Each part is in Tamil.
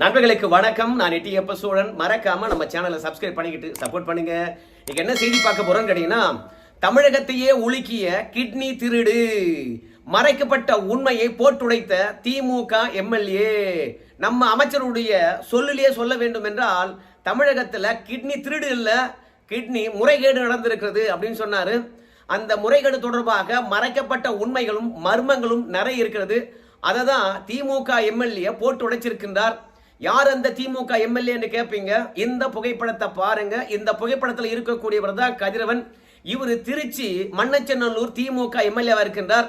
நண்பர்களுக்கு வணக்கம். நான் எட்டியப்ப சூழன். மறக்காம நம்ம சேனலை சப்ஸ்கிரைப் பண்ணிக்கிட்டு சப்போர்ட் பண்ணுங்க. இன்னைக்கு என்ன செய்தி பார்க்க போறோம்னு கேட்டீங்கன்னா தமிழகத்தையே உலுக்கிய கிட்னி திருடு. மறைக்கப்பட்ட உண்மையை போட்டுடைத்த திமுக எம்எல்ஏ. நம்ம அமைச்சருடைய சொல்லிலே சொல்ல வேண்டும் என்றால் தமிழகத்துல கிட்னி திருடு இல்ல கிட்னி முறைகேடு நடந்திருக்கிறது அப்படின்னு சொன்னாரு. அந்த முறைகேடு தொடர்பாக மறைக்கப்பட்ட உண்மைகளும் மர்மங்களும் நிறைய இருக்கிறது. அதை தான் திமுக எம்எல்ஏ போட்டு உடைச்சிருக்கின்றார் யார் அந்த திமுக எம்எல்ஏன்னு கேட்பீங்க இந்த புகைப்படத்தை பாருங்க. இந்த புகைப்படத்தில் இருக்கக்கூடியவர் தான் கதிரவன். இவர் திருச்சி மண்ணச்சநல்லூர் திமுக எம்எல்ஏவா இருக்கின்றார்.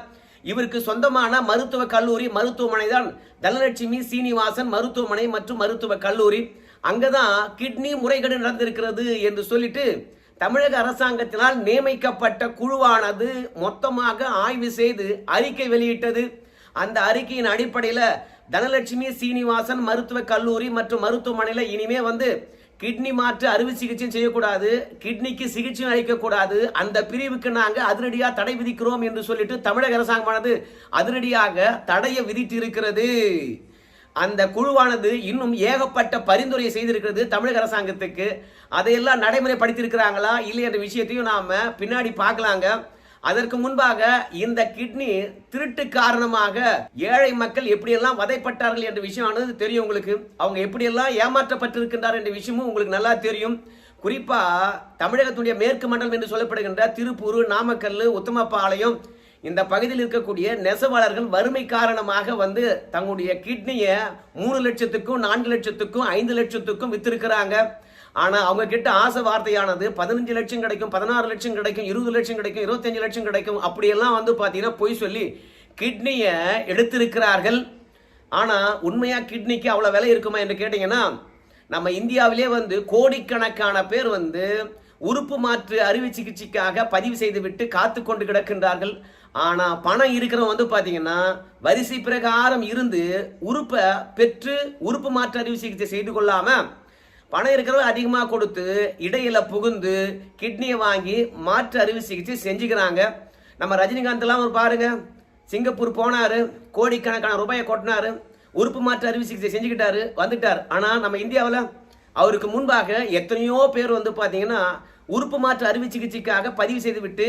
இவருக்கு சொந்தமான மருத்துவ கல்லூரி மருத்துவமனை தான். தனலட்சுமி சீனிவாசன் மருத்துவமனை மற்றும் மருத்துவ கல்லூரி. அங்கதான் கிட்னி முறைகேடு நடந்திருக்கிறது என்று சொல்லிட்டு தமிழக அரசாங்கத்தினால் நியமிக்கப்பட்ட குழுவானது மொத்தமாக ஆய்வு செய்து அறிக்கை வெளியிட்டது. அந்த அறிக்கையின் அடிப்படையில் தனலட்சுமி சீனிவாசன் மருத்துவ கல்லூரி மற்றும் மருத்துவமனையில் இனிமே வந்து கிட்னி மாற்று அறுவை சிகிச்சையும் செய்யக்கூடாது கிட்னிக்கு சிகிச்சையும் அளிக்கக்கூடாது. அந்த பிரிவுக்கு நாங்கள் அதிரடியாக தடை விதிக்கிறோம் என்று சொல்லிட்டு தமிழக அரசாங்கமானது அதிரடியாக தடையை விதித்து இருக்கிறது அந்த குழுவானது இன்னும் ஏகப்பட்ட பரிந்துரை செய்திருக்கிறது தமிழக அரசாங்கத்துக்கு. அதையெல்லாம் நடைமுறைப்படுத்தியிருக்கிறாங்களா இல்லை என்ற விஷயத்தையும் நாம் பின்னாடி பார்க்கலாங்க. அதற்கு முன்பாக இந்த கிட்னி திருட்டு காரணமாக ஏழை மக்கள் எப்படியெல்லாம் வதைப்பட்டார்கள் என்ற விஷயமானது தெரியும் உங்களுக்கு. அவங்க எப்படியெல்லாம் ஏமாற்றப்பட்டிருக்கின்றார் என்ற விஷயமும் உங்களுக்கு நல்லா தெரியும். குறிப்பா தமிழகத்துடைய மேற்கு மண்டலம் என்று சொல்லப்படுகின்ற திருப்பூர் நாமக்கல் உத்தமபாளையம் இந்த பகுதியில் இருக்கக்கூடிய நெசவாளர்கள் வறுமை காரணமாக வந்து தங்களுடைய கிட்னியை மூணு லட்சத்துக்கும் நான்கு லட்சத்துக்கும் ஐந்து லட்சத்துக்கும் வித்திருக்கிறாங்க. ஆனால் அவங்க கிட்ட ஆசை வார்த்தையானது பதினஞ்சு லட்சம் கிடைக்கும் பதினாறு லட்சம் கிடைக்கும் இருபது லட்சம் கிடைக்கும் இருபத்தஞ்சு லட்சம் கிடைக்கும் அப்படியெல்லாம் வந்து பார்த்தீங்கன்னா பொய் சொல்லி கிட்னியை எடுத்திருக்கிறார்கள். ஆனால் உண்மையாக கிட்னிக்கு அவ்வளோ விலை இருக்குமா என்று கேட்டிங்கன்னா நம்ம இந்தியாவிலே வந்து கோடிக்கணக்கான பேர் வந்து உறுப்பு மாற்று அறுவை சிகிச்சைக்காக பதிவு செய்துவிட்டு காத்து கொண்டு கிடக்கின்றார்கள். ஆனால் பணம் இருக்கிறவங்க வந்து பார்த்தீங்கன்னா வரிசை பிரகாரம் இருந்து உறுப்பை பெற்று உறுப்பு மாற்று அறுவை சிகிச்சை செய்து கொள்ளாமல் பணம் இருக்கிறவங்க அதிகமாக கொடுத்து இடையில புகுந்து கிட்னியை வாங்கி மாற்று அறுவை சிகிச்சை செஞ்சுக்கிறாங்க. நம்ம ரஜினிகாந்த்லாம் ஒரு பாருங்க சிங்கப்பூர் போனார் கோடிக்கணக்கான ரூபாயை கொட்டினார் உறுப்பு மாற்று அறுவை சிகிச்சை செஞ்சுக்கிட்டாரு வந்துட்டார். ஆனால் நம்ம இந்தியாவில் அவருக்கு முன்பாக எத்தனையோ பேர் வந்து பார்த்தீங்கன்னா உறுப்பு மாற்று அறுவை சிகிச்சைக்காக பதிவு செய்து விட்டு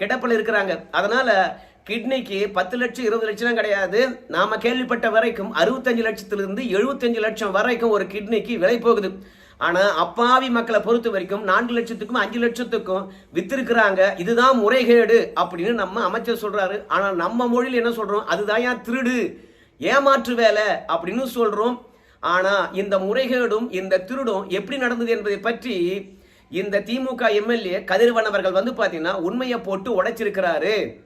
கிடப்பில் இருக்கிறாங்க. அதனால் கிட்னிக்கு பத்து லட்சம் இருபது லட்சம் கிடையாது. நாம கேள்விப்பட்ட வரைக்கும் அறுபத்தஞ்சு லட்சத்திலிருந்து எழுபத்தஞ்சு லட்சம் வரைக்கும் ஒரு கிட்னிக்கு விலை போகுது. ஆனா அப்பாவி மக்களை பொறுத்த வரைக்கும் நான்கு லட்சத்துக்கும் அஞ்சு லட்சத்துக்கும் வித்திருக்கிறாங்க. இதுதான் முறைகேடு அப்படின்னு நம்ம அமைச்சர் சொல்றாரு. ஆனா நம்ம மொழியில் என்ன சொல்றோம்? அதுதான் ஏன் திருடு? ஏமாற்று வேலை அப்படின்னு சொல்றோம். ஆனா இந்த முறைகேடும் இந்த திருடும் எப்படி நடந்தது என்பதை பற்றி இந்த திமுக எம்எல்ஏ கதிர்வன் அவர்கள் வந்து பாத்தீங்கன்னா உண்மையை போட்டு உடைச்சிருக்கிறாரு.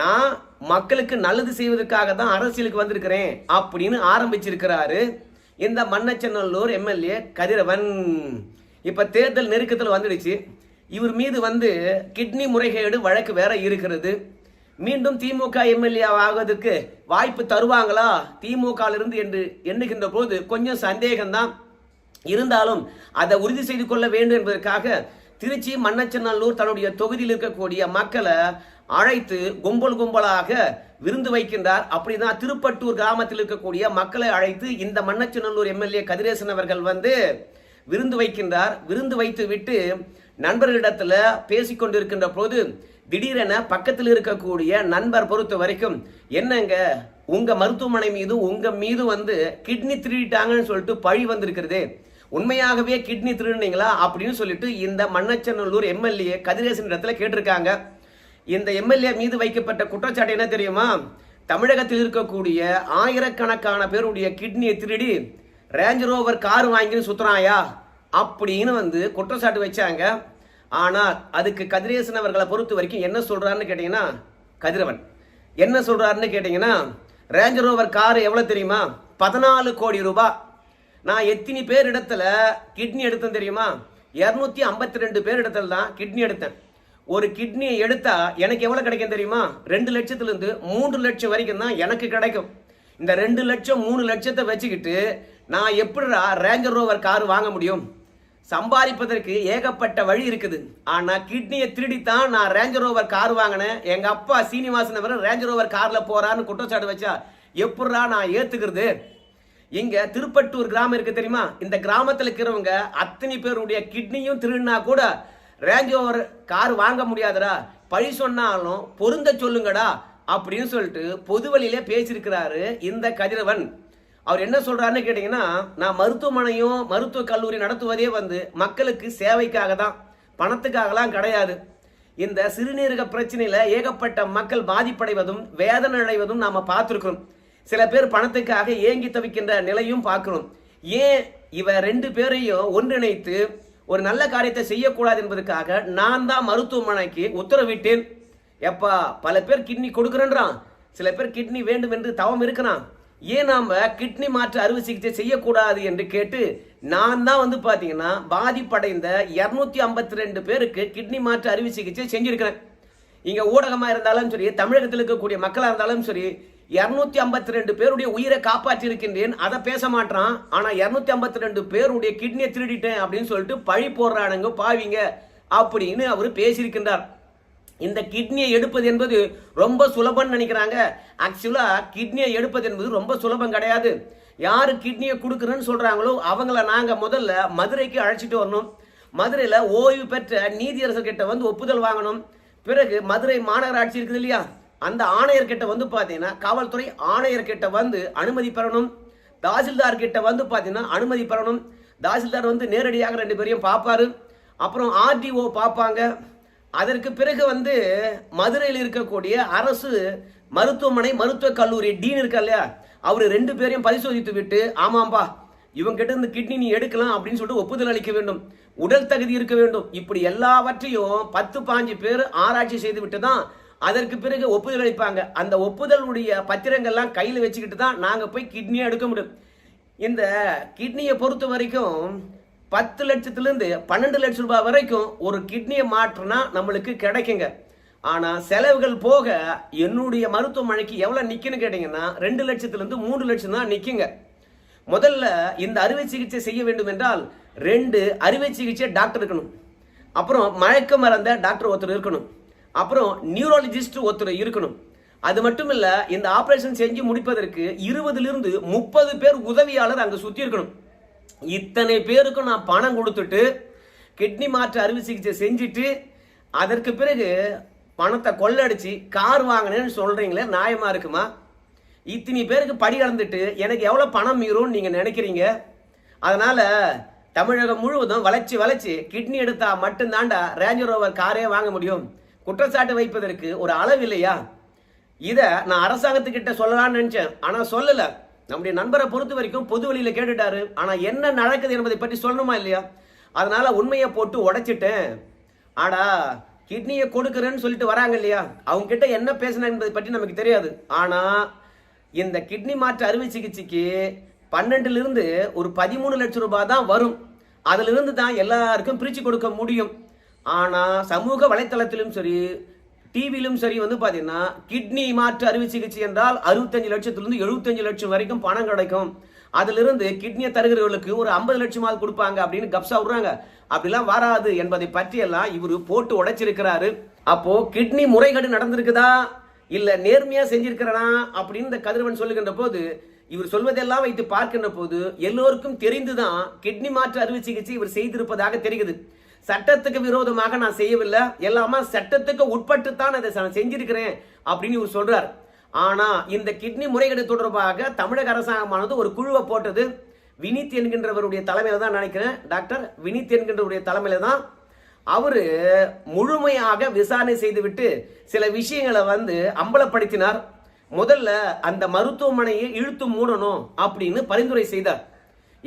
நான் மக்களுக்கு நல்லது செய்வதற்காக தான் அரசியலுக்கு வந்திருக்கிறேன் அப்படின்னு ஆரம்பிச்சிருக்கிறாரு இந்த மன்னச்சநல்லூர் எம்எல்ஏ கதிரவன். இப்போ தேர்தல் நெருக்கத்தில் வந்துடுச்சு. இவர் மீது வந்து கிட்னி முறைகேடு வழக்கு வேற இருக்கிறது. மீண்டும் திமுக எம்எல்ஏ ஆவதற்கு வாய்ப்பு தருவாங்களா? திமுக இருந்து என்று எண்ணுகின்ற போது கொஞ்சம் சந்தேகம்தான். இருந்தாலும் அதை உறுதி செய்து கொள்ள வேண்டும் என்பதற்காக திருச்சி மன்னச்சநல்லூர் தன்னுடைய தொகுதியில் இருக்கக்கூடிய மக்களை அழைத்து கும்பல் கும்பலாக விருந்து வைக்கின்றார். அப்படிதான் திருப்பட்டூர் கிராமத்தில் இருக்கக்கூடிய மக்களை அழைத்து இந்த மன்னச்சநல்லூர் எம்எல்ஏ கதிரேசன் அவர்கள் வந்து விருந்து வைக்கின்றார். விருந்து வைத்து விட்டு நண்பர்களிடத்துல பேசிக்கொண்டிருக்கின்ற போது திடீரென பக்கத்தில் இருக்கக்கூடிய நண்பர் பொறுத்த வரைக்கும் என்னங்க உங்க மருத்துவமனை மீது உங்க மீது வந்து கிட்னி திருடிட்டாங்கன்னு சொல்லிட்டு பழி வந்திருக்கிறது. உண்மையாகவே கிட்னி திருடுனீங்களா அப்படின்னு சொல்லிட்டு இந்த மண்ணச்சநல்லூர் எம்எல்ஏ கதிரேசன் இடத்துல கேட்டிருக்காங்க. இந்த எம்எல்ஏ மீது வைக்கப்பட்ட குற்றச்சாட்டு என்ன தெரியுமா? தமிழகத்தில் இருக்கக்கூடிய ஆயிரக்கணக்கான பேருடைய கிட்னியை திருடி ரேஞ்ச் ரோவர் கார் வாங்கி சுத்துறாயா? அப்படின்னு வந்து குற்றச்சாட்டு வச்சாங்க. ஆனால் அதுக்கு கதிரேசன் அவர்களை பொறுத்த வரைக்கும் என்ன சொல்றாருன்னு கேட்டீங்கன்னா கதிரவன். என்ன சொல்றாருன்னு கேட்டீங்கன்னா ரேஞ்ச் ரோவர் கார் எவ்வளவு தெரியுமா? பதினாலு கோடி ரூபாய். நான் எத்தனை பேர் இடத்துல கிட்னி எடுத்தேன் தெரியுமா? இரநூத்தி ஐம்பத்தி ரெண்டு பேர் இடத்துல தான் கிட்னி எடுத்தேன். ஒரு கிட்னியை எடுத்தா எனக்கு எவ்வளோ கிடைக்கும் தெரியுமா? ரெண்டு லட்சத்துலேருந்து மூன்று லட்சம் வரைக்கும் தான் எனக்கு கிடைக்கும். இந்த ரெண்டு லட்சம் மூணு லட்சத்தை வச்சுக்கிட்டு நான் எப்படிரா ரேஞ்சர் ரோவர் கார் வாங்க முடியும்? சம்பாதிப்பதற்கு ஏகப்பட்ட வழி இருக்குது. ஆனால் கிட்னியை திருடித்தான் நான் ரேஞ்சர் ரோவர் கார் வாங்கினேன். எங்கள் அப்பா சீனிவாசன் அவர் ரேஞ்சர் ரோவர் காரில் போகிறான்னு குற்றச்சாட்டு வச்சா எப்படிடா நான் ஏற்றுக்கிறது இங்க திருப்பட்டூர் கிராமம் இருக்கு தெரியுமா? இந்த கிராமத்தில் இருக்கிறவங்க அத்தனை பேருடைய கிட்னியும் திருடினா கூட ரேஞ்ச் ஓவர் கார் வாங்க முடியாதடா. பழி சொன்னாலும் பொருந்த சொல்லுங்கடா அப்படின்னு சொல்லிட்டு பொது வழியிலே பேசியிருக்கிறாரு இந்த கதிரவன். அவர் என்ன சொல்றாருன்னு கேட்டீங்கன்னா நான் மருத்துவமனையும் மருத்துவ கல்லூரி நடத்துவதே வந்து மக்களுக்கு சேவைக்காக தான். பணத்துக்காகலாம் கிடையாது. இந்த சிறுநீரக பிரச்சனையில ஏகப்பட்ட மக்கள் பாதிப்படைவதும் வேதனை அடைவதும் நாம பார்த்துருக்கிறோம். சில பேர் பணத்துக்காக ஏங்கி தவிக்கின்ற நிலையும் பார்க்கிறோம். ஏன் இவ ரெண்டு பேரையும் ஒன்றிணைத்து ஒரு நல்ல காரியத்தை செய்யக்கூடாது என்பதற்காக நான் தான் மருத்துவமனைக்கு உத்தரவிட்டேன். எப்பா பல பேர் கிட்னி கொடுக்குறேன்றான். சில பேர் கிட்னி வேண்டும் என்று தவம் இருக்கிறான். ஏன் நாம் கிட்னி மாற்று அறுவை சிகிச்சை செய்யக்கூடாது என்று கேட்டு நான் தான் வந்து பார்த்தீங்கன்னா பாதிப்படைந்த இரநூத்தி ஐம்பத்தி ரெண்டு பேருக்கு கிட்னி மாற்று அறுவை சிகிச்சை செஞ்சிருக்கிறேன். இங்கே ஊடகமாக இருந்தாலும் சரி தமிழகத்தில் இருக்கக்கூடிய மக்களாக இருந்தாலும் சரி இருநூத்தி ஐம்பத்தி ரெண்டு பேருடைய உயிரை காப்பாற்றி இருக்கின்றேன் அதை பேச மாட்டான் ஆனா இருநூத்தி ஐம்பத்தி ரெண்டு பேருடைய கிட்னியை திருடிட்டேன் அப்படின்னு சொல்லிட்டு பழி போடுறானுங்க பாவிங்க அப்படின்னு அவர் பேசியிருக்கின்றார். இந்த கிட்னியை எடுப்பது என்பது ரொம்ப சுலபம்னு நினைக்கிறாங்க. ஆக்சுவலா கிட்னியை எடுப்பது என்பது ரொம்ப சுலபம் கிடையாது. யாரு கிட்னியை கொடுக்குறேன்னு சொல்றாங்களோ அவங்கள நாங்க முதல்ல மதுரைக்கு அழைச்சிட்டு வரணும். மதுரையில ஓய்வு பெற்ற நீதியரசர்கிட்ட வந்து ஒப்புதல் வாங்கணும். பிறகு மதுரை மாநகராட்சி இருக்குது இல்லையா? அந்த ஆணையர்கிட்ட வந்து பார்த்தீங்கன்னா காவல்துறை ஆணையர்கிட்ட வந்து அனுமதி பெறணும். தாசில்தார் கிட்ட வந்து பார்த்தீங்கன்னா அனுமதி பெறணும். தாசில்தார் வந்து நேரடியாக ரெண்டு பேரையும் பார்ப்பாரு. அப்புறம் ஆர்டிஓ பார்ப்பாங்க. அதற்கு பிறகு வந்து மதுரையில் இருக்கக்கூடிய அரசு மருத்துவமனை மருத்துவக் கல்லூரி டீன் இருக்கா இல்லையா? அவர் ரெண்டு பேரையும் பரிசோதித்து விட்டு ஆமாம்பா இவங்கிட்ட இருந்து கிட்னி நீ எடுக்கலாம் அப்படின்னு சொல்லிட்டு ஒப்புதல் அளிக்க வேண்டும். உடல் தகுதி இருக்க வேண்டும். இப்படி எல்லாவற்றையும் பத்து பாஞ்சு பேர் ஆராய்ச்சி செய்து விட்டு தான் அதற்கு பிறகு ஒப்புதல் அளிப்பாங்க. அந்த ஒப்புதலுடைய பத்திரங்கள்லாம் கையில் வச்சுக்கிட்டு தான் நாங்கள் போய் கிட்னியை எடுக்க முடியும். இந்த கிட்னியை பொறுத்த வரைக்கும் பத்து லட்சத்துலேருந்து பன்னெண்டு லட்சம் ரூபாய் வரைக்கும் ஒரு கிட்னியை மாற்றினா நம்மளுக்கு கிடைக்குங்க. ஆனால் செலவுகள் போக என்னுடைய மருத்துவமனைக்கு எவ்வளோ நிற்குன்னு கேட்டிங்கன்னா ரெண்டு லட்சத்துலேருந்து மூணு லட்சம் தான் நிற்குங்க முதல்ல இந்த அறுவை சிகிச்சை செய்ய வேண்டும் என்றால் ரெண்டு அறுவை சிகிச்சை டாக்டர் இருக்கணும். அப்புறம் மயக்க மறந்த டாக்டர் ஒருத்தர் இருக்கணும். அப்புறம் நியூரலஜிஸ்ட் ஒருத்தர் இருக்கணும். அது மட்டும் இல்ல இந்த ஆபரேஷன் செஞ்சு முடிப்பதற்கு இருபதுலேருந்து முப்பது பேர் உதவியாளர் அங்க சுத்தி இருக்கணும். இத்தனை பேருக்கும் நான் பணம் கொடுத்துட்டு கிட்னி மாற்று அறுவை சிகிச்சை செஞ்சுட்டு அதற்கு பிறகு பணத்தை கொள்ளடிச்சு கார் வாங்கினேன்னு சொல்றீங்களே நியாயமா இருக்குமா? இத்தனை பேருக்கு படி கலந்துட்டு எனக்கு எவ்வளோ பணம் மீறும்னு நீங்கள் நினைக்கிறீங்க? அதனால தமிழகம் முழுவதும் வளைச்சு வளைச்சு கிட்னி எடுத்தா மட்டும்தாண்டா ரேஞ்சர் ரோவர் காரே வாங்க முடியும். குற்றச்சாட்டு வைப்பதற்கு ஒரு அளவு இல்லையா? இதை நான் அரசாங்கத்துக்கிட்ட சொல்லலாம்னு நினச்சேன். ஆனால் சொல்லலை. நம்முடைய நண்பரை பொறுத்த வரைக்கும் பொது வழியில் கேட்டுட்டாரு. ஆனால் என்ன நடக்குது என்பதை பற்றி சொல்லணுமா இல்லையா? அதனால உண்மையை போட்டு உடைச்சிட்டேன். ஆடா கிட்னியை கொடுக்குறேன்னு சொல்லிட்டு வராங்க இல்லையா? அவங்க கிட்ட என்ன பேசணும் என்பதை பற்றி நமக்கு தெரியாது. ஆனால் இந்த கிட்னி மாற்று அறுவை சிகிச்சைக்கு பன்னெண்டுலேருந்து ஒரு பதிமூணு லட்சம் ரூபாய் தான் வரும். அதிலிருந்து தான் எல்லாருக்கும் பிரித்து கொடுக்க முடியும். ஆனால் சமூக வலைத்தளத்திலும் சரி டிவிலும் சரி வந்து பார்த்தீங்கன்னா கிட்னி மாற்று அறுவை சிகிச்சை என்றால் அறுபத்தஞ்சு லட்சத்திலிருந்து எழுபத்தஞ்சு லட்சம் வரைக்கும் பணம் கிடைக்கும். அதிலிருந்து கிட்னியை தருகிறவர்களுக்கு ஒரு ஐம்பது லட்சமாவது கொடுப்பாங்க அப்படின்னு கப்ஸா விடுறாங்க. அப்படிலாம் வராது என்பதை பற்றியெல்லாம் இவர் போட்டு உடைச்சிருக்கிறாரு. அப்போ கிட்னி முறைகேடு நடந்திருக்குதா? இல்லை நேர்மையாக செஞ்சிருக்கிறனா அப்படின்னு இந்த கதிரவன் சொல்லுகின்ற போது இவர் சொல்வதெல்லாம் வைத்து பார்க்கின்ற போது எல்லோருக்கும் தெரிந்துதான் கிட்னி மாற்று அறுவை சிகிச்சை இவர் செய்திருப்பதாக தெரிகிறது. சட்டத்துக்கு விரோதமாக நான் செய்யவில்லை. எல்லாமே சட்டத்துக்கு உட்பட்டு தான் அதை நான் செஞ்சிருக்கிறேன் அப்படின்னு இவர் சொல்றார். ஆனா இந்த கிட்னி முறைகேடு தொடர்பாக தமிழக அரசாங்கமானது ஒரு குழுவை போட்டது. வினித் என்கின்றவருடைய தலைமையில தான் நினைக்கிறேன். டாக்டர் வினித் என்கின்றவருடைய தலைமையில தான். அவரு முழுமையாக விசாரணை செய்துவிட்டு சில விஷயங்களை வந்து அம்பலப்படுத்தினார். முதல்ல அந்த மருத்துவமனையை இழுத்து மூடணும் அப்படின்னு பரிந்துரை செய்தார்.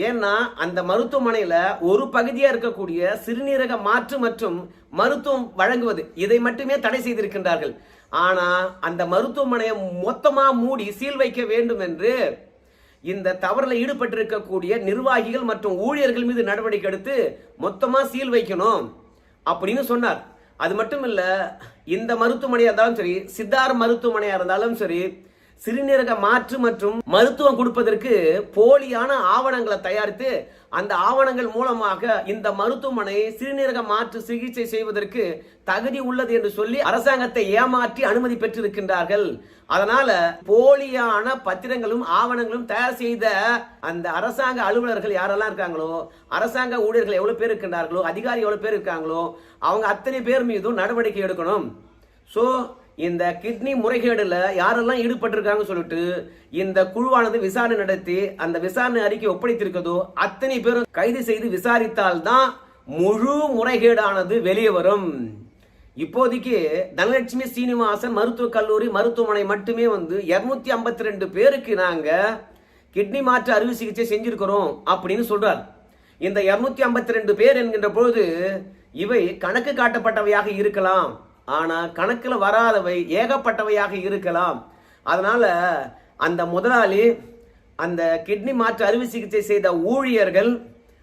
ஏன்னா அந்த மருத்துவமனையில ஒரு பகுதியா இருக்கக்கூடிய சிறுநீரக மாற்று மற்றும் மருத்துவம் வழங்குவது. இதை மட்டுமே தடை செய்திருக்கின்றார்கள். ஆனா அந்த மருத்துவமனையை மொத்தமா மூடி சீல் வைக்க வேண்டும் என்று இந்த தவறில் ஈடுபட்டிருக்கக்கூடிய நிர்வாகிகள் மற்றும் ஊழியர்கள் மீது நடவடிக்கை எடுத்து மொத்தமா சீல் வைக்கணும் அப்படின்னு சொன்னார். அது மட்டும் இல்ல இந்த மருத்துவமனையா இருந்தாலும் சரி சித்தார் மருத்துவமனையா இருந்தாலும் சரி சிறுநீரக மாற்று மற்றும் மருத்துவம் கொடுப்பதற்கு போலியான ஆவணங்களை தயாரித்து அந்த ஆவணங்கள் மூலமாக இந்த மருத்துவமனை சிறுநீரக மாற்று சிகிச்சை செய்வதற்கு தகுதி உள்ளது என்று சொல்லி அரசாங்கத்தை ஏமாற்றி அனுமதி பெற்றிருக்கின்றார்கள். அதனால போலியான பத்திரங்களும் ஆவணங்களும் தயார் செய்த அந்த அரசாங்க அலுவலர்கள் யாரெல்லாம் இருக்காங்களோ அரசாங்க ஊழியர்கள் எவ்வளவு பேர் இருக்கின்றார்களோ அதிகாரி எவ்வளவு பேர் இருக்காங்களோ அவங்க அத்தனை பேர் மீதும் நடவடிக்கை எடுக்கணும். ஸோ இந்த கிட்னி முறைகேடுல யாரெல்லாம் ஈடுபட்டிருக்காங்க சொல்லிட்டு இந்த குழுவானது விசாரணை நடத்தி அந்த விசாரணை அறிக்கை ஒப்படைத்திருக்கதோ அத்தனை பேரும் கைது செய்து விசாரித்தால்தான் முழு முறைகேடானது வெளியே வரும். இப்போதைக்கு தனலட்சுமி சீனிவாசன் மருத்துவக் கல்லூரி மருத்துவமனை மட்டுமே வந்து இருநூத்தி ஐம்பத்தி ரெண்டு பேருக்கு நாங்க கிட்னி மாற்று அறுவை சிகிச்சை செஞ்சிருக்கிறோம் அப்படின்னு சொல்றார். இந்த இருநூத்தி ஐம்பத்தி ரெண்டு பேர் என்கின்ற பொழுது இவை கணக்கு காட்டப்பட்டவையாக இருக்கலாம். ஆனால் கணக்கில் வராதவை ஏகப்பட்டவையாக இருக்கலாம். அதனால் அந்த முதலாளி அந்த கிட்னி மாற்று அறுவை சிகிச்சை செய்த ஊழியர்கள்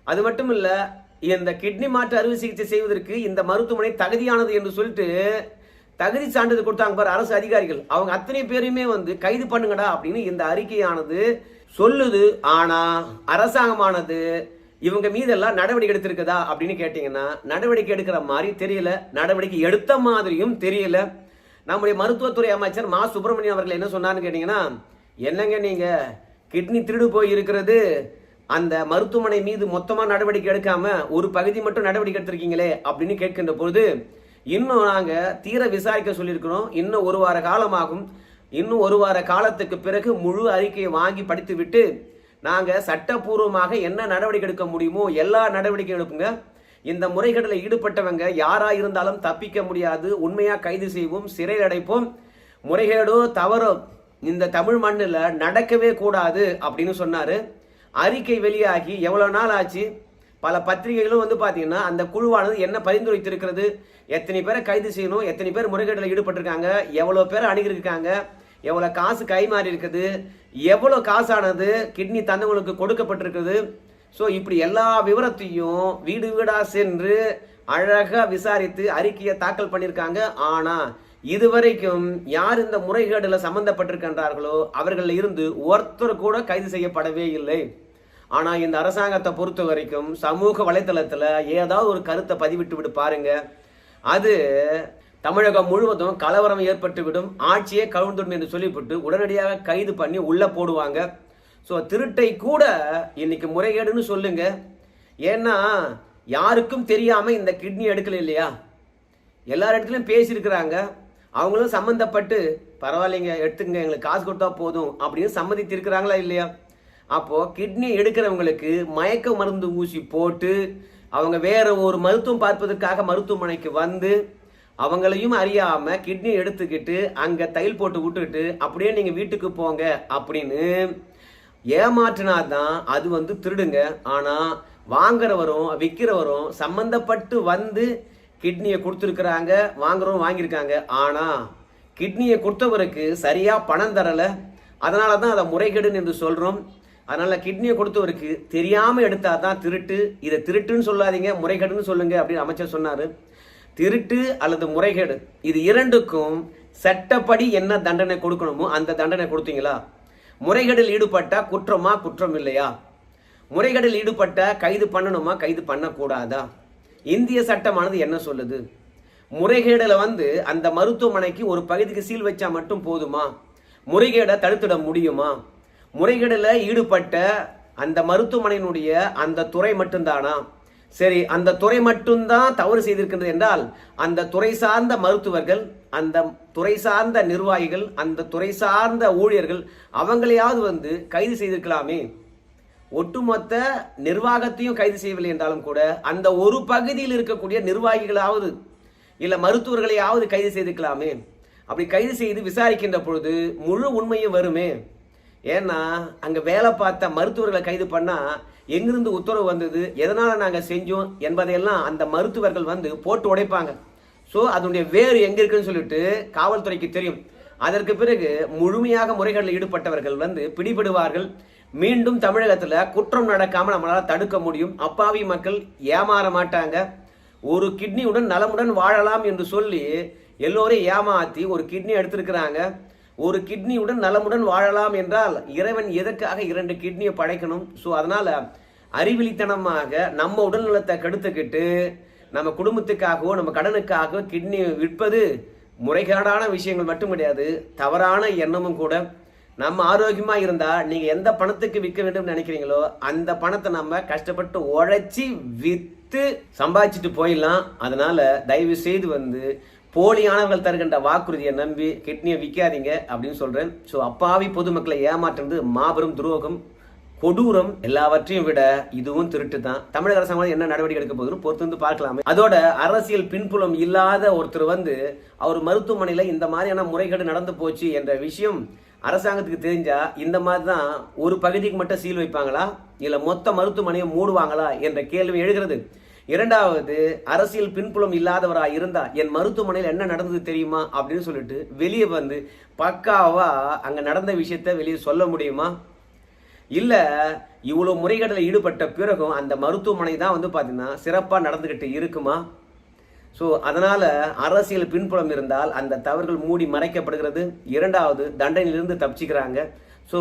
அது மட்டும் இல்லை இந்த கிட்னி மாற்று அறுவை சிகிச்சை செய்வதற்கு இந்த மருத்துவமனை தகுதியானது என்று சொல்லிட்டு தகுதி சான்றிதழ் கொடுத்தாங்க பாரு அரசு அதிகாரிகள். அவங்க அத்தனை பேரையுமே வந்து கைது பண்ணுங்கடா அப்படின்னு இந்த அறிக்கையானது சொல்லுது. ஆனால் அரசாங்கமானது இவங்க மீதெல்லாம் நடவடிக்கை எடுத்திருக்குதா அப்படின்னு கேட்டீங்கன்னா நடவடிக்கை எடுக்கிற மாதிரி தெரியல. நடவடிக்கை எடுத்த மாதிரியும் தெரியல. நம்முடைய மருத்துவத்துறை அமைச்சர் மா. சுப்பிரமணியம் அவர்கள் என்ன சொன்னார்னு கேட்டிங்கன்னா என்னங்க நீங்கள் கிட்னி திருடு போய் இருக்கிறது. அந்த மருத்துவமனை மீது மொத்தமாக நடவடிக்கை எடுக்காம ஒரு பகுதி மட்டும் நடவடிக்கை எடுத்திருக்கீங்களே அப்படின்னு கேட்கின்ற பொழுது இன்னும் நாங்கள் தீர விசாரிக்க சொல்லியிருக்கிறோம். இன்னும் ஒரு வார காலமாகும். இன்னும் ஒரு வார காலத்துக்கு பிறகு முழு அறிக்கையை வாங்கி படித்து நாங்கள் சட்டப்பூர்வமாக என்ன நடவடிக்கை எடுக்க முடியுமோ எல்லா நடவடிக்கையும் எடுப்புங்க. இந்த முறைகேட்டில் ஈடுபட்டவங்க யாராக இருந்தாலும் தப்பிக்க முடியாது. உண்மையாக கைது செய்வோம் சிறையில் அடைப்போம். முறைகேடோ தவறோ இந்த தமிழ் மண்ணில் நடக்கவே கூடாது அப்படின்னு சொன்னார். அறிக்கை வெளியாகி எவ்வளோ நாள் ஆச்சு? பல பத்திரிகைகளும் வந்து பார்த்தீங்கன்னா அந்த குழுவானது என்ன பரிந்துரைத்திருக்கிறது? எத்தனை பேரை கைது செய்யணும்? எத்தனை பேர் முறைகேட்டில் ஈடுபட்டிருக்காங்க? எவ்வளோ பேர் அணுகிருக்காங்க எவ்வளோ காசு கைமாறி இருக்குது? எவ்வளோ காசானது? கிட்னி தந்தவங்களுக்கு கொடுக்கப்பட்டிருக்குது. ஸோ இப்படி எல்லா விவரத்தையும் வீடு வீடாக சென்று அழகாக விசாரித்து அறிக்கையை தாக்கல் பண்ணியிருக்காங்க. ஆனால் இதுவரைக்கும் யார் இந்த முறைகேடில் சம்மந்தப்பட்டிருக்கின்றார்களோ அவர்களில் இருந்து ஒருத்தர் கூட கைது செய்யப்படவே இல்லை. ஆனால் இந்த அரசாங்கத்தை பொறுத்த வரைக்கும் சமூக வலைத்தளத்தில் ஏதாவது ஒரு கருத்தை பதிவிட்டு விட்டு பாருங்க. அது தமிழகம் முழுவதும் கலவரம் ஏற்பட்டுவிடும் ஆட்சியே கவிழ்ந்துடும் என்று சொல்லிவிட்டு உடனடியாக கைது பண்ணி உள்ள போடுவாங்க. ஸோ திருட்டை கூட இன்னைக்கு முறைகேடுன்னு சொல்லுங்க. ஏன்னா யாருக்கும் தெரியாம இந்த கிட்னி எடுக்கல இல்லையா? எல்லார் இடத்துலையும் பேசியிருக்கிறாங்க. அவங்களும் சம்மந்தப்பட்டு பரவாயில்லைங்க எடுத்துங்க எங்களுக்கு காசு கொடுத்தா போதும் அப்படின்னு சம்மதித்திருக்கிறாங்களா இல்லையா? அப்போ கிட்னி எடுக்கிறவங்களுக்கு மயக்க மருந்து ஊசி போட்டு அவங்க வேற ஒரு மருத்துவம் பார்ப்பதற்காக மருத்துவமனைக்கு வந்து அவங்களையும் அறியாம கிட்னி எடுத்துக்கிட்டு அங்க தையல் போட்டு விட்டுட்டு அப்படியே நீங்க வீட்டுக்கு போங்க அப்படின்னு ஏமாற்றினாதான் அது வந்து திருடுங்க. ஆனா வாங்குறவரும் விற்கிறவரும் சம்பந்தப்பட்டு வந்து கிட்னியை கொடுத்துருக்குறாங்க வாங்குறவரும் வாங்கியிருக்காங்க. ஆனா கிட்னியை கொடுத்தவருக்கு சரியா பணம் தரல. அதனால தான் அதை முறைகேடுன்னு என்று சொல்றோம். அதனால கிட்னியை கொடுத்தவருக்கு தெரியாம எடுத்தால் தான் திருட்டு. இதை திருட்டுன்னு சொல்லாதீங்க முறைகேடுன்னு சொல்லுங்க அப்படின்னு அமைச்சர் சொன்னாரு. திருட்டு அல்லது முறைகேடு. இது இரண்டுக்கும் சட்டப்படி என்ன தண்டனை கொடுக்கணுமோ அந்த தண்டனை கொடுத்தீங்களா? முறைகேடில் ஈடுபட்டா குற்றமா குற்றம் இல்லையா? முறைகேடில் ஈடுபட்ட கைது பண்ணணுமா கைது பண்ணக்கூடாதா? இந்திய சட்டமானது என்ன சொல்லுது? முறைகேடில் வந்து அந்த மருத்துவமனைக்கு ஒரு பகுதிக்கு சீல் வச்சா மட்டும் போதுமா? முறைகேடை தடுத்துட முடியுமா? முறைகேடில் ஈடுபட்ட அந்த மருத்துவமனையினுடைய அந்த துறை மட்டும்தானா? சரி அந்த துறை மட்டும்தான் தவறு செய்திருக்கின்றது என்றால் அந்த துறை சார்ந்த மருத்துவர்கள் அந்த துறை சார்ந்த நிர்வாகிகள் அந்த துறை சார்ந்த ஊழியர்கள் அவங்களையாவது வந்து கைது செய்திருக்கலாமே. ஒட்டுமொத்த நிர்வாகத்தையும் கைது செய்யவில்லை என்றாலும் கூட அந்த ஒரு பகுதியில் இருக்கக்கூடிய நிர்வாகிகளாவது இல்லை மருத்துவர்களையாவது கைது செய்திருக்கலாமே. அப்படி கைது செய்து விசாரிக்கின்ற பொழுது முழு உண்மையும் வருமே. ஏன்னா அங்கே வேலை பார்த்த மருத்துவர்களை கைது பண்ணால் எங்கிருந்து உத்தரவு வந்தது எதனால் நாங்கள் செஞ்சோம் என்பதையெல்லாம் அந்த மருத்துவர்கள் வந்து போட்டு உடைப்பாங்க. ஸோ அதனுடைய வேறு எங்கே இருக்குன்னு சொல்லிட்டு காவல்துறைக்கு தெரியும். அதற்கு பிறகு முழுமையாக முறைகளில் ஈடுபட்டவர்கள் வந்து பிடிபடுவார்கள். மீண்டும் தமிழகத்தில் குற்றம் நடக்காமல் நம்மளால் தடுக்க முடியும். அப்பாவி மக்கள் ஏமாற மாட்டாங்க. ஒரு கிட்னியுடன் நலமுடன் வாழலாம் என்று சொல்லி எல்லோரையும் ஏமாற்றி ஒரு கிட்னி எடுத்திருக்கிறாங்க. ஒரு கிட்னியுடன் நலமுடன் வாழலாம் என்றால் இறைவன் எதற்காக இரண்டு கிட்னியை படைக்கணும்? ஸோ அதனால் அறிவிலித்தனமாக நம்ம உடல்நலத்தை கெடுத்துக்கிட்டு நம்ம குடும்பத்துக்காகவோ நம்ம கடனுக்காகவோ கிட்னி விற்பது முறைகேடான விஷயங்கள் மட்டும் கிடையாது. தவறான எண்ணமும் கூட. நம்ம ஆரோக்கியமாக இருந்தால் நீங்கள் எந்த பணத்துக்கு விற்க வேண்டும் நினைக்கிறீங்களோ அந்த பணத்தை நம்ம கஷ்டப்பட்டு உழைச்சி விற்று சம்பாதிச்சுட்டு போயிடலாம். அதனால் தயவு செய்து வந்து போலியானவர்கள் தருகின்ற வாக்குறுதியை நம்பி கிட்னியை விற்காதீங்க அப்படின்னு சொல்கிறேன் ஸோ அப்பாவி பொதுமக்களை ஏமாற்றுறது மாபெரும் துரோகம். கொடூரம் எல்லாவற்றையும் விட இதுவும் திருட்டு தான் தமிழக அரசாங்கம் என்ன நடவடிக்கை எடுக்க போகுதுன்னு பொறுத்து வந்து பார்க்கலாமே. அதோட அரசியல் பின்புலம் இல்லாத ஒருத்தர் வந்து அவர் மருத்துவமனையில் இந்த மாதிரியான முறைகேடு நடந்து போச்சு என்ற விஷயம் அரசாங்கத்துக்கு தெரிஞ்சா இந்த மாதிரி தான் ஒரு பகுதிக்கு மட்டும் சீல் வைப்பாங்களா? இல்லை மொத்த மருத்துவமனையை மூடுவாங்களா என்ற கேள்வி எழுகிறது. இரண்டாவது அரசியல் பின்புலம் இல்லாதவராக இருந்தால் என் மருத்துவமனையில் என்ன நடந்தது தெரியுமா அப்படின்னு சொல்லிட்டு வெளியே வந்து பக்காவா அங்கே நடந்த விஷயத்த வெளியே சொல்ல முடியுமா? இல்லை இவ்வளோ முறைகேட்டில் ஈடுபட்ட பிறகும் அந்த மருத்துவமனை தான் வந்து பார்த்தீங்கன்னா சிறப்பாக நடந்துக்கிட்டு இருக்குமா? ஸோ அதனால் அரசியல் பின்புலம் இருந்தால் அந்த தவறுகள் மூடி மறைக்கப்படுகிறது. இரண்டாவது தண்டனையிலிருந்து தப்பிச்சுக்கிறாங்க. ஸோ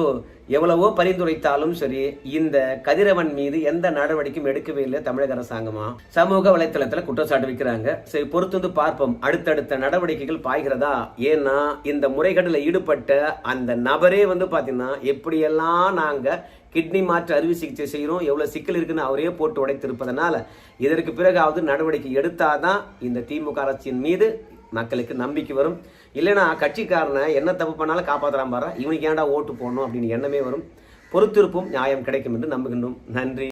எவ்வளவோ பரிந்துரைத்தாலும் சரி இந்த கதிரவன் மீது எந்த நடவடிக்கையும் எடுக்கவே இல்லை தமிழக அரசாங்கமா? சமூக வலைத்தளத்தில் குற்றச்சாட்டு வைக்கிறாங்க. சரி பொறுத்து வந்து பார்ப்போம். அடுத்தடுத்த நடவடிக்கைகள் பாய்கிறதா? ஏன்னா இந்த முறைகேட்டில் ஈடுபட்ட அந்த நபரே வந்து பார்த்தீங்கன்னா எப்படியெல்லாம் நாங்கள் கிட்னி மாற்று அறுவை சிகிச்சை செய்கிறோம் எவ்வளோ சிக்கல் இருக்குன்னு அவரே போட்டு உடைத்திருப்பதனால இதற்கு பிறகாவது நடவடிக்கை எடுத்தாதான் இந்த திமுக அரசின் மீது மக்களுக்கு நம்பிக்கை வரும். இல்லைன்னா கட்சிக்காரனை என்ன தப்பு பண்ணாலும் காப்பாற்றுறான் பாரு. இவனுக்கு ஏன்டா ஓட்டு போடணும் அப்படின்னு எண்ணமே வரும். பொறுத்திருப்பும் நியாயம் கிடைக்கும் என்று நம்புகின்றோம். நன்றி.